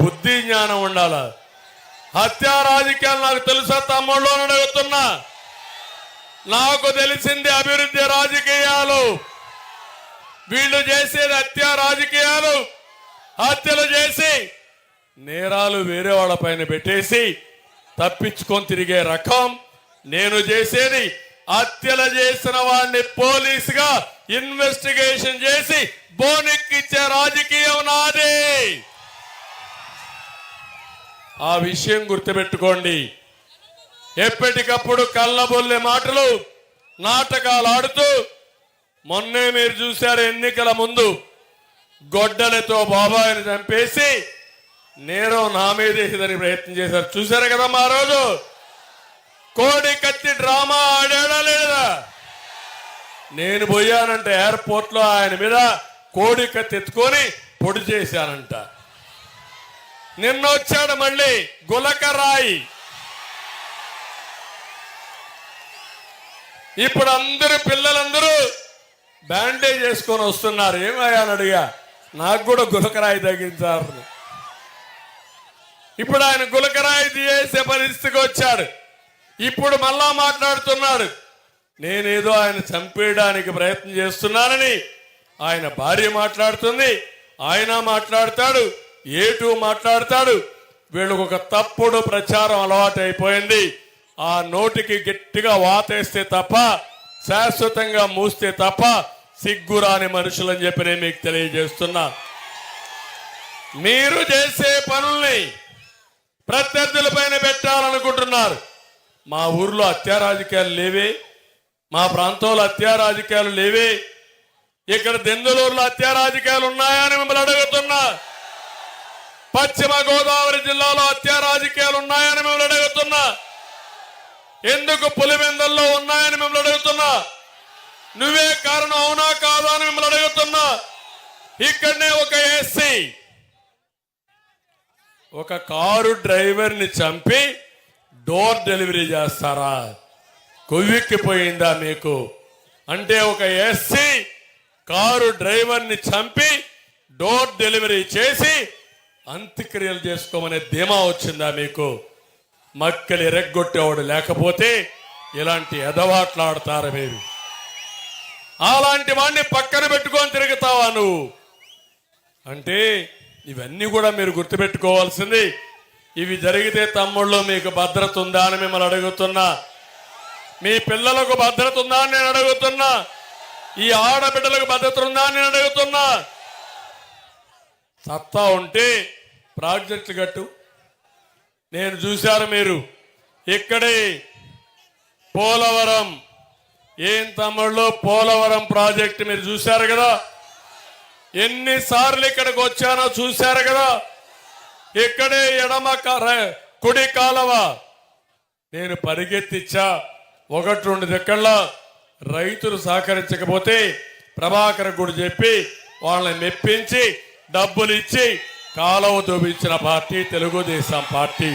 బుద్ధి జ్ఞానం ఉండాల? హత్యా రాజకీయాలు నాకు తెలుసా తమ్ముళ్ళు అడుగుతున్నా. నాకు తెలిసింది అభివృద్ధి రాజకీయాలు. వీళ్ళు చేసేది హత్యా రాజకీయాలు. హత్యలు చేసి నేరాలు వేరే వాళ్ళ పైన పెట్టేసి తప్పించుకొని తిరిగే రకం. నేను చేసేది హత్యలు చేసిన వాడిని పోలీసుగా ఇన్వెస్టిగేషన్ చేసి బోనెక్కిచ్చే రాజకీయం నాదే. ఆ విషయం గుర్తుపెట్టుకోండి. ఎప్పటికప్పుడు కళ్ళబొల్లే మాటలు నాటకాలు ఆడుతూ మొన్నే మీరు చూశారు ఎన్నికల ముందు గొడ్డలతో బాబాయిని చంపేసి నేరం నా మీదేసేదని ప్రయత్నం చేశారు. చూశారు కదా మా రోజు? కోడి కత్తి డ్రామా ఆడాడా లేదా? నేను పోయానంటే ఎయిర్పోర్ట్లో ఆయన మీద కోడి కత్తి ఎత్తుకొని పొడి చేశానంట నిన్న వచ్చాడు మళ్ళీ గులకరాయి. ఇప్పుడు అందరూ పిల్లలందరూ బ్యాండేజ్ చేసుకొని వస్తున్నారు. ఏమయ్యా అని అడిగా? నాకు కూడా గులకరాయి తగ్గించారు. ఇప్పుడు ఆయన గులకరాయి తీయేసే పరిస్థితికి వచ్చాడు. ఇప్పుడు మళ్ళా మాట్లాడుతున్నాడు. నేనేదో ఆయన చంపేయడానికి ప్రయత్నం చేస్తున్నానని ఆయన భార్య మాట్లాడుతుంది ఆయన మాట్లాడతాడు ఏటూ మాట్లాడతాడు. వీళ్ళకు ఒక తప్పుడు ప్రచారం అలవాటు అయిపోయింది ఆ నోటికి గట్టిగా వాతేస్తే తప్ప శాశ్వతంగా మూస్తే తప్ప సిగ్గురాని మనుషులని చెప్పి నేను మీకు తెలియజేస్తున్నా. మీరు చేసే పనుల్ని ప్రత్యర్థుల పైన పెట్టాలనుకుంటున్నారు. మా ఊర్లో హత్యా రాజకీయాలు లేవే మా ప్రాంతంలో హత్యా రాజకీయాలు లేవే ఇక్కడ దెందులూరులో హత్యా ఉన్నాయని మిమ్మల్ని అడుగుతున్నా. పశ్చిమ గోదావరి జిల్లాలో హత్యా రాజకీయాలు ఉన్నాయని మిమ్మల్ని అడుగుతున్నా. ఎందుకు పులివెందల్లో ఉన్నాయని మిమ్మల్ని అడుగుతున్నా. నువ్వే కారణం అవునా కాదా అని మిమ్మల్ని అడుగుతున్నా. ఇక్కడనే ఒక ఎస్సీ ఒక కారు డ్రైవర్ని చంపి డోర్ డెలివరీ చేస్తారా? కొవ్వెక్కిపోయిందా మీకు? అంటే ఒక ఎస్సీ కారు డ్రైవర్ని చంపి డోర్ డెలివరీ చేసి అంత్యక్రియలు చేసుకోమనే ధీమా వచ్చిందా మీకు? మక్కలు ఎరగొట్టేవాడు లేకపోతే ఇలాంటి ఎదవాట్లాడతారు మీరు. అలాంటి వాడిని పక్కన పెట్టుకొని తిరుగుతావా నువ్వు? అంటే ఇవన్నీ కూడా మీరు గుర్తుపెట్టుకోవాల్సింది. ఇవి జరిగితే తమ్ముళ్ళు మీకు భద్రత ఉందా అని మిమ్మల్ని అడుగుతున్నా. మీ పిల్లలకు భద్రత ఉందా అని నేను అడుగుతున్నా. ఈ ఆడబిడ్డలకు భద్రత ఉందా అని నేను అడుగుతున్నా. సత్తా ఉంటే ప్రాజెక్టులు గట్టు నేను చూశారు మీరు. ఇక్కడే పోలవరం. ఏం తమ్ముళ్ళు? పోలవరం ప్రాజెక్టు మీరు చూశారు కదా? ఎన్నిసార్లు ఇక్కడికి వచ్చానో చూశారు కదా? ఇక్కడే ఎడమ కుడి కాలవ. నేను పరిగెత్తిచ్చా. ఒకటి రెండు దిక్కల్లో రైతులు సహకరించకపోతే ప్రభాకర్ గుడి చెప్పి వాళ్ళని మెప్పించి డబ్బులు ఇచ్చి కాలం చూపించిన పార్టీ తెలుగుదేశం పార్టీ.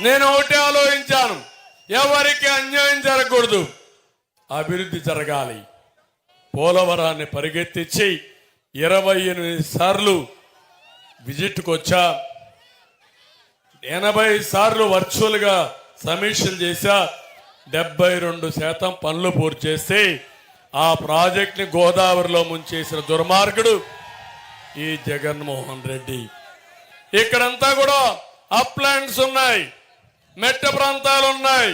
నేను ఒకటి ఆలోచించాను. ఎవరికి అన్యాయం జరగకూడదు. అభివృద్ధి జరగాలి. పోలవరాన్ని పరిగెత్తించి ఇరవై ఎనిమిది సార్లు విజిట్కి వచ్చా. ఎనభై సార్లు వర్చువల్గా సమీక్షలు చేశా. డెబ్బై రెండు శాతం పనులు పూర్తి చేస్తే ఆ ప్రాజెక్ట్ని గోదావరిలో ముంచేసిన దుర్మార్గుడు ఈ జగన్మోహన్ రెడ్డి. ఇక్కడంతా కూడా అప్లాండ్స్ ఉన్నాయి మెట్ట ప్రాంతాలు ఉన్నాయి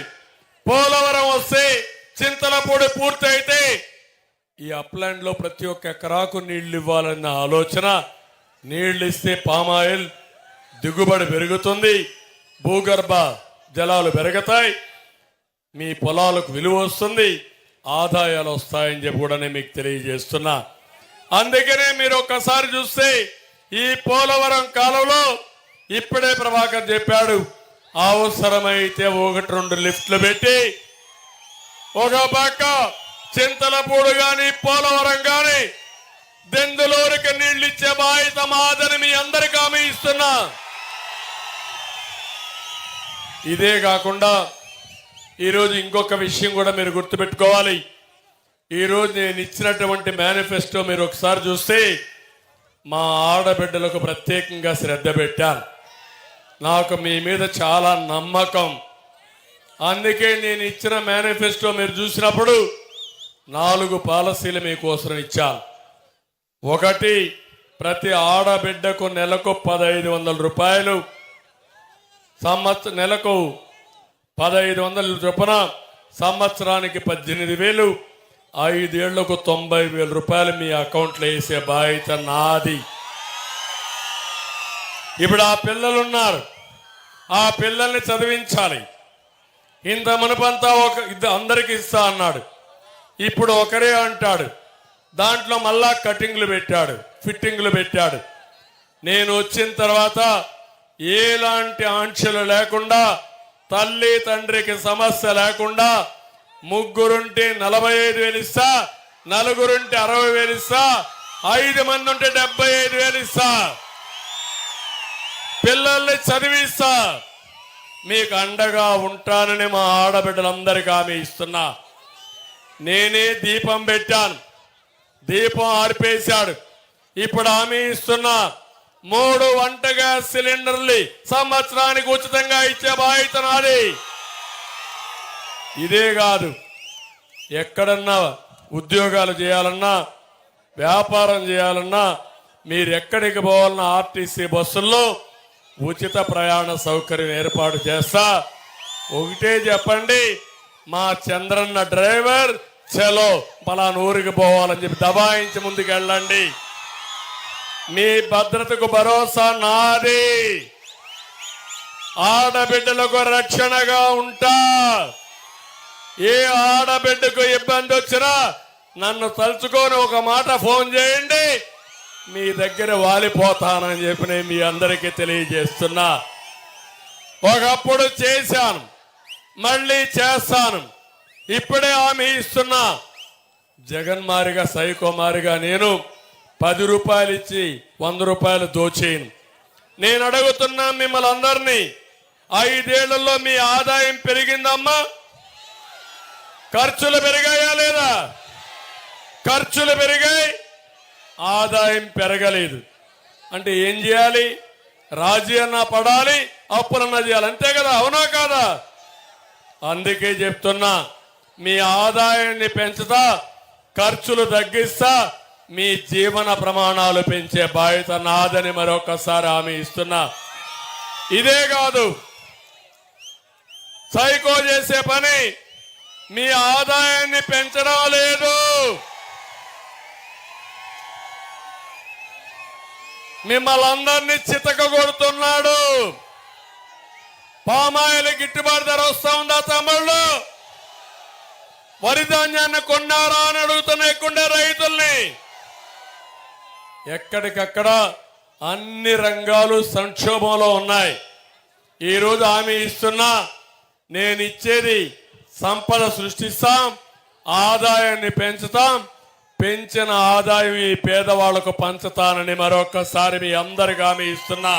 పోలవరం వస్తే చింతలపూడి పూర్తి అయితే ఈ అప్లాండ్లో ప్రతి ఒక్క ఎకరాకు నీళ్ళు ఇవ్వాలన్న ఆలోచన నీళ్ళు ఇస్తే పామాయిల్ దిగుబడి పెరుగుతుంది భూగర్భ జలాలు పెరుగుతాయి మీ పొలాలకు విలువ వస్తుంది ఆదాయాలు వస్తాయని చెప్పి కూడా నేను మీకు తెలియజేస్తున్నా. అందుకనే మీరు ఒక్కసారి చూస్తే ఈ పోలవరం కాలంలో ఇప్పుడే ప్రభాకర్ చెప్పాడు అవసరమైతే ఒకటి రెండు లిఫ్ట్లు పెట్టి ఒక పక్క చింతలపూడు గాని పోలవరం గాని దెందులూరికి నీళ్ళు ఇచ్చే బాధ్యత మాదని మీ అందరికి హామీ ఇస్తున్నా. ఇదే కాకుండా ఈరోజు ఇంకొక విషయం కూడా మీరు గుర్తుపెట్టుకోవాలి. ఈరోజు నేను ఇచ్చినటువంటి మేనిఫెస్టో మీరు ఒకసారి చూస్తే మా ఆడబిడ్డలకు ప్రత్యేకంగా శ్రద్ధ పెట్టాను. నాకు మీ మీద చాలా నమ్మకం. అందుకే నేను ఇచ్చిన మేనిఫెస్టో మీరు చూసినప్పుడు నాలుగు పాలసీలు మీకోసం ఇచ్చాను. ఒకటి ప్రతి ఆడబిడ్డకు నెలకు పదహైదు వందల రూపాయలు. సంవత్సర నెలకు పదహైదు వందల చొప్పున సంవత్సరానికి పద్దెనిమిది వేలు. ఐదేళ్ళకు తొంభై వేల రూపాయలు మీ అకౌంట్లో వేసే బాధ్యత నాది. ఇప్పుడు ఆ పిల్లలు ఉన్నారు ఆ పిల్లల్ని చదివించాలి. ఇంత మునుపంతా ఒక ఇద్దరు అందరికి ఇస్తా అన్నాడు. ఇప్పుడు ఒకరే అంటాడు. దాంట్లో మళ్ళా కటింగ్లు పెట్టాడు ఫిట్టింగ్లు పెట్టాడు. నేను వచ్చిన తర్వాత ఎలాంటి ఆంక్షలు లేకుండా తల్లి తండ్రికి సమస్య లేకుండా ముగ్గురుంటే నలభై ఐదు వేలు ఇస్తా నలుగురుంటే అరవై వేలు ఇస్తా ఐదు మంది ఉంటే డెబ్బై ఐదు వేలు ఇస్తా పిల్లల్ని చదివిస్తా. మీకు అండగా ఉంటానని మా ఆడబిడ్డలందరికీ ఆమె ఇస్తున్నా. నేనే దీపం పెట్టాను. దీపం ఆర్పేశాడు. ఇప్పుడు ఆమె ఇస్తున్నా. మూడు వంట గ్యాస్ సిలిండర్లు సంవత్సరానికి ఉచితంగా ఇచ్చే బాధ్యత నాది. ఇదే కాదు. ఎక్కడన్నా ఉద్యోగాలు చేయాలన్నా వ్యాపారం చేయాలన్నా మీరు ఎక్కడికి పోవాలన్నా ఆర్టీసీ బస్సుల్లో ఉచిత ప్రయాణ సౌకర్యం ఏర్పాటు చేస్తా. ఒకటే చెప్పండి మా చంద్రన్న డ్రైవర్ చలో పలానా ఊరికి పోవాలని చెప్పి దబాయించి ముందుకెళ్ళండి. మీ భద్రతకు భరోసా నాది. ఆడబిడ్డలకు రక్షణగా ఉంటా. ఏ ఆడబిడ్డకు ఇబ్బంది వచ్చినా నన్ను తలుచుకొని ఒక మాట ఫోన్ చేయండి. మీ దగ్గర వాలిపోతానని చెప్పి నేను మీ అందరికీ తెలియజేస్తున్నా. ఒకప్పుడు చేశాను మళ్ళీ చేస్తాను. ఇప్పుడే హామీ ఇస్తున్నా. జగన్మారిగా సైకోమారిగా నేను పది రూపాయలు ఇచ్చి వంద రూపాయలు దోచేయను. నేను అడుగుతున్నా మిమ్మల్ని అందరినీ ఐదేళ్ళలో మీ ఆదాయం పెరిగిందమ్మా. ఖర్చులు పెరిగాయా లేదా? ఖర్చులు పెరిగాయి. ఆదాయం పెరగలేదు. అంటే ఏం చేయాలి? రాజీ అన్నా పడాలి అప్పులన్నా చేయాలి. అంతే కదా? అవునా కాదా? అందుకే చెప్తున్నా మీ ఆదాయాన్ని పెంచుతా ఖర్చులు తగ్గిస్తా మీ జీవన ప్రమాణాలు పెంచే బాధ్యత నాదని మరొకసారి హామీ ఇస్తున్నా. ఇదే కాదు. సైకో చేసే పని మీ ఆదాయాన్ని పెంచడం లేదు. మిమ్మల్ని అందరినీ చితక కొడుతున్నాడు పామాయిల్ గిట్టుబాటు ధర వస్తా ఉందా తమ్ముళ్ళు? వరి ధాన్యాన్ని కొన్నారా అని అడుగుతున్న ఎక్కుండే రైతుల్ని? ఎక్కడికక్కడ అన్ని రంగాలు సంక్షోభంలో ఉన్నాయి. ఈరోజు హామీ ఇస్తున్నా నేను ఇచ్చేది సంపద సృష్టిస్తాం ఆదాయాన్ని పెంచుతాం పెంచిన ఆదాయం ఈ పేదవాళ్ళకు పంచుతానని మరొకసారి మీ అందరిగా మీ ఇస్తున్నా.